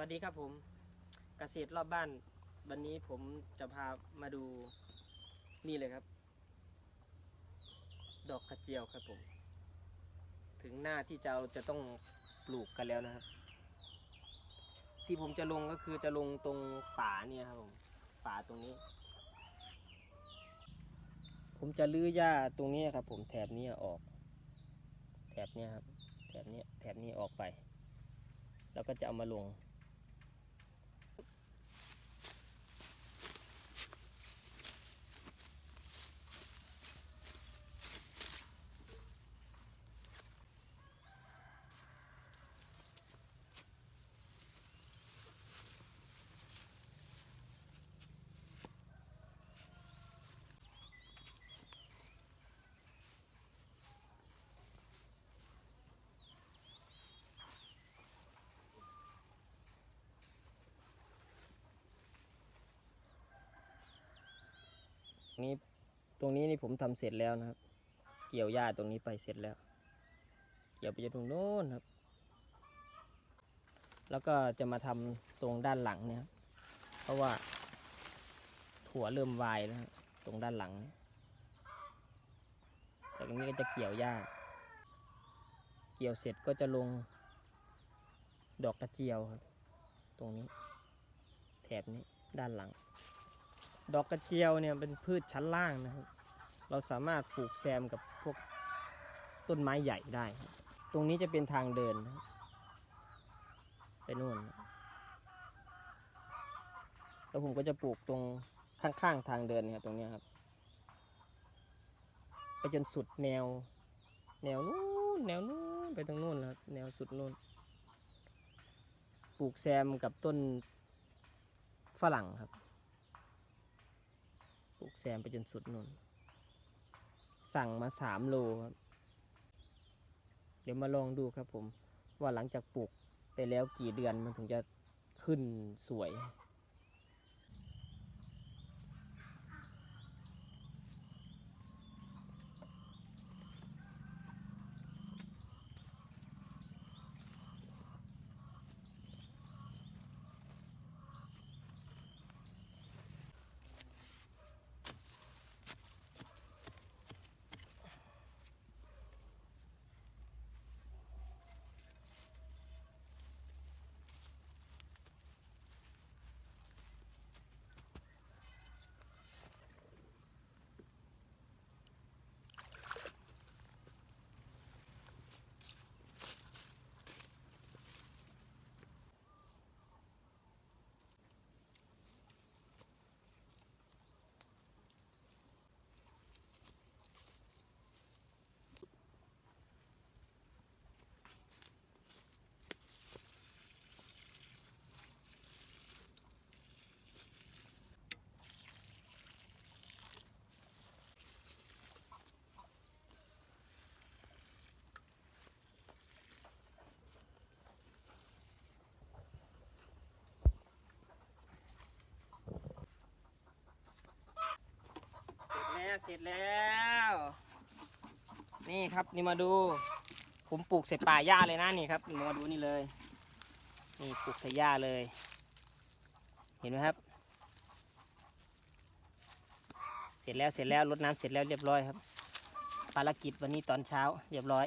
วัสดีครับผมกเกษตรรอบบ้าน วันนี้ผมจะพามาดูนี่เลยครับ ดอกกระเจียวครับผม ถึงหน้าที่จะเอาจะต้องปลูกกันแล้วนะครับ ที่ผมจะลงก็คือจะลงตรงป่าเนี่ยครับผมป่าตรงนี้ ผมจะลื้อหญ้าตรงนี้ครับ ผมแถบนี้ออก แถบนี้ครับแถบนี้แถบนี้ออกไปแล้วก็จะเอามาลง นี้ ตรงนี้นี่ผมทำเสร็จแล้วนะครับ เกี่ยวหญ้าตรงนี้ไปเสร็จแล้ว เกี่ยวไปจนตรงโน้นครับ แล้วก็จะมาทำตรงด้านหลังเนี่ยเพราะว่า ถั่วเริ่มวายแล้วครับตรงด้านหลังแต่ตรงนี้ก็จะเกี่ยวหญ้า เกี่ยวเสร็จก็จะลง ดอกกระเจียวครับ ตรงนี้ แถบนี้ด้านหลัง ดอกกระเจียวเนี่ยเป็นพืชชั้นล่างนะครับ เราสามารถปลูกแซมกับพวกต้นไม้ใหญ่ได้ ตรงนี้จะเป็นทางเดินไปนู่น แล้วผมก็จะปลูกตรงข้างๆทางเดินเนี่ยตรงเนี้ยครับ ไปจนสุดแนว แนวนู้นแนวนู้นไปตรงนู้นนะครับแนวสุดนู้น ปลูกแซมกับต้นฝรั่งครับ ซมไปจนสุดนู่น สั่งมาสามโลครับ เดี๋ยวมาลองดูครับผม ว่าหลังจากปลูกไปแล้วกี่เดือนมันถึงจะขึ้นสวย เสร็จแล้ว นี่ครับนี่มาดู ผมปลูกใส่ป่าหญ้าเลยนะนี่ครับนี่มาดูนี่เลย นี่ปลูกใส่หญ้าเลย เห็นไหมครับ เสร็จแล้วเสร็จแล้วรดน้ำเสร็จแล้วเรียบร้อยครับ ภารกิจวันนี้ตอนเช้าเรียบร้อย